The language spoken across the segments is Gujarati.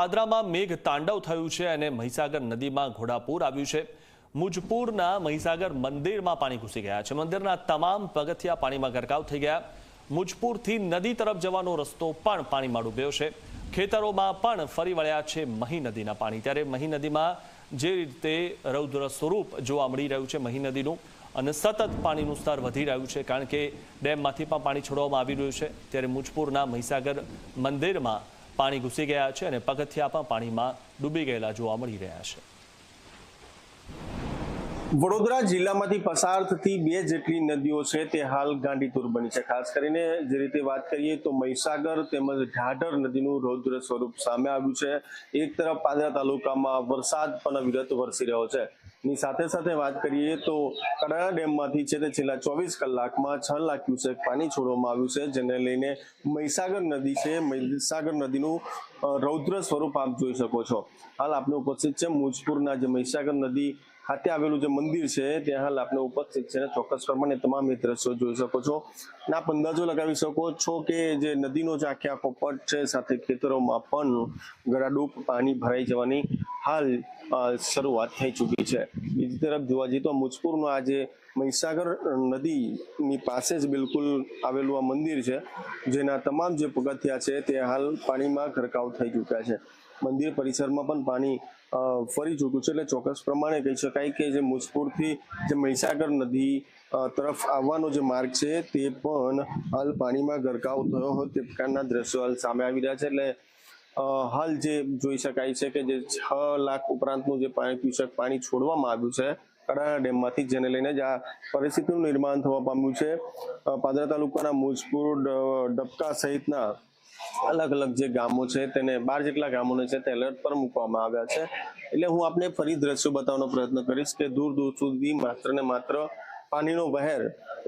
પાદરામાં મેઘ તાંડવ થયું છે અને મહીસાગર નદીમાં ઘોડાપૂર આવ્યું છે. મુજપુરના મહીસાગર મંદિરમાં પાણી ઘૂસી ગયા છે. મંદિરના તમામ પગથિયા પાણીમાં ગરકાવ થઈ ગયા. મુજપુરથી નદી તરફ જવાનો રસ્તો પણ પાણીમાં ડૂબ્યો છે. ખેતરોમાં પણ ફરી વળ્યા છે મહી નદીના પાણી. ત્યારે મહી નદીમાં જે રીતે રૌદ્ર સ્વરૂપ જોવા મળી રહ્યું છે મહી નદીનું અને સતત પાણીનું સ્તર વધી રહ્યું છે, કારણ કે ડેમમાંથી પણ પાણી છોડવામાં આવી રહ્યું છે. ત્યારે મુજપુરના મહીસાગર મંદિરમાં પાણી ઘૂસી ગયા છે અને પગથિયા પણ પાણીમાં ડૂબી ગયેલા જોવા મળી રહ્યા છે. વડોદરા જિલ્લામાંથી પસાર થતી બે જેટલી નદીઓ છે તે હાલ ગાંડીતુર બની છે. ખાસ કરીને જે રીતે વાત કરીએ તો મહીસાગર તેમજ ઢાઢર નદીનું રૌદ્ર સ્વરૂપ સામે આવ્યું છે. એક તરફ પાદરા તાલુકામાં વરસાદ પણ વિરત વરસી રહ્યો છે. ની સાથે સાથે વાત કરીએ તો કડાણા ડેમમાંથી છે તે છેલ્લા ચોવીસ કલાકમાં છ લાખ ક્યુસેક પાણી છોડવામાં આવ્યું છે, જેને લઈને મહીસાગર નદી છે. મહીસાગર નદીનું રૌદ્ર સ્વરૂપ આપ જોઈ શકો છો. હાલ આપણે ઉપસ્થિત છે મુજપુરના જે મહીસાગર નદી ખાતે આવેલું જે મંદિર છે, ત્યાં હાલ આપણે ઉપસ્થિત છે ચોક્કસ પ્રમાણે તમામ એ દ્રશ્યો જોઈ શકો છો. અને આપ અંદાજો લગાવી શકો છો કે જે નદીનો જે આખે આખો પટ છે, સાથે ખેતરોમાં પણ ગળાડૂબ પાણી ભરાઈ જવાની હાલ શરૂઆત થઈ ચૂકી છે. બીજી તરફ જોવા જઈએ તો મુજપુરનું આ જે મહીસાગર નદીની પાસે જ બિલકુલ આવેલું આ મંદિર છે, જેના તમામ જે પગથિયા છે, તે હાલ પાણીમાં ગરકાવ થઈ ચૂક્યા છે. મંદિર પરિસરમાં પણ પાણી ફરી ચૂક્યું છે. એટલે ચોક્કસ પ્રમાણે કહી શકાય કે જે મુજપુરથી જે મહીસાગર નદી તરફ આવવાનો જે માર્ગ છે તે પણ હાલ પાણીમાં ગરકાવ થયો હોય તે પ્રકારના દ્રશ્યો હાલ સામે આવી રહ્યા છે. એટલે હાલ જે જોઈ શકાય છે કે જે છ લાખ ઉપરાંતનું જે પાણી ક્યુસેક પાણી છોડવામાં આવ્યું છે, કડાણા ડેમમાંથી, જેને લઈને જ આ પરિસ્થિતિનું નિર્માણ થવા પામ્યું છે. પાદરા તાલુકાના મુજપુર ડબકા સહિતના અલગ અલગ જે ગામો છે તેને બાર જેટલા ગામોને છે તે એલર્ટ પર મૂકવામાં આવ્યા છે. એટલે હું આપને ફરી દ્રશ્યો બતાવવાનો પ્રયત્ન કરીશ કે દૂર દૂર સુધી માત્ર ને માત્ર પાણીનો વહેર,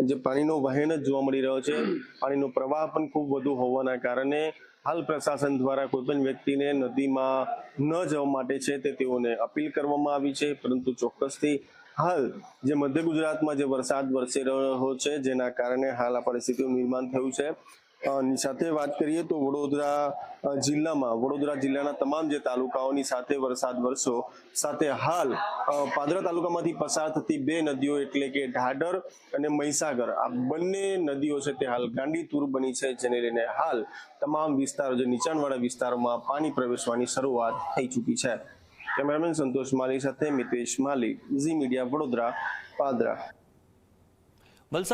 જે પાણીનો વહેણ જ જોવા મળી રહ્યો છે. પાણીનો પ્રવાહ પણ ખૂબ વધુ હોવાના કારણે હાલ પ્રશાસન દ્વારા કોઈ પણ વ્યક્તિને નદીમાં ન જવા માટે છે તે તેઓને અપીલ કરવામાં આવી છે. પરંતુ ચોક્કસથી હાલ જે મધ્ય ગુજરાતમાં જે વરસાદ વરસી રહ્યો છે, જેના કારણે હાલ આ પરિસ્થિતિનું નિર્માણ થયું છે. ની સાથે વાત કરીએ તો વડોદરા જિલ્લામાં, વડોદરા જિલ્લાના તમામ જે તાલુકાઓની સાથે વરસાદ વરસો સાથે હાલ પાદરા તાલુકામાંથી પસાર થતી બે નદીઓ એટલે કે ઢાઢર અને મહીસાગર, આ બંને નદીઓ છે તે હાલ ગાંડીતુર બની છે, જેને લઈને હાલ તમામ વિસ્તારો, જે નીચાણવાળા વિસ્તારોમાં પાણી પ્રવેશવાની શરૂઆત થઈ ચૂકી છે. કેમેરામેન સંતોષ માલી સાથે મિતેશ માલી ઝી મીડિયા, વડોદરા, પાદરા.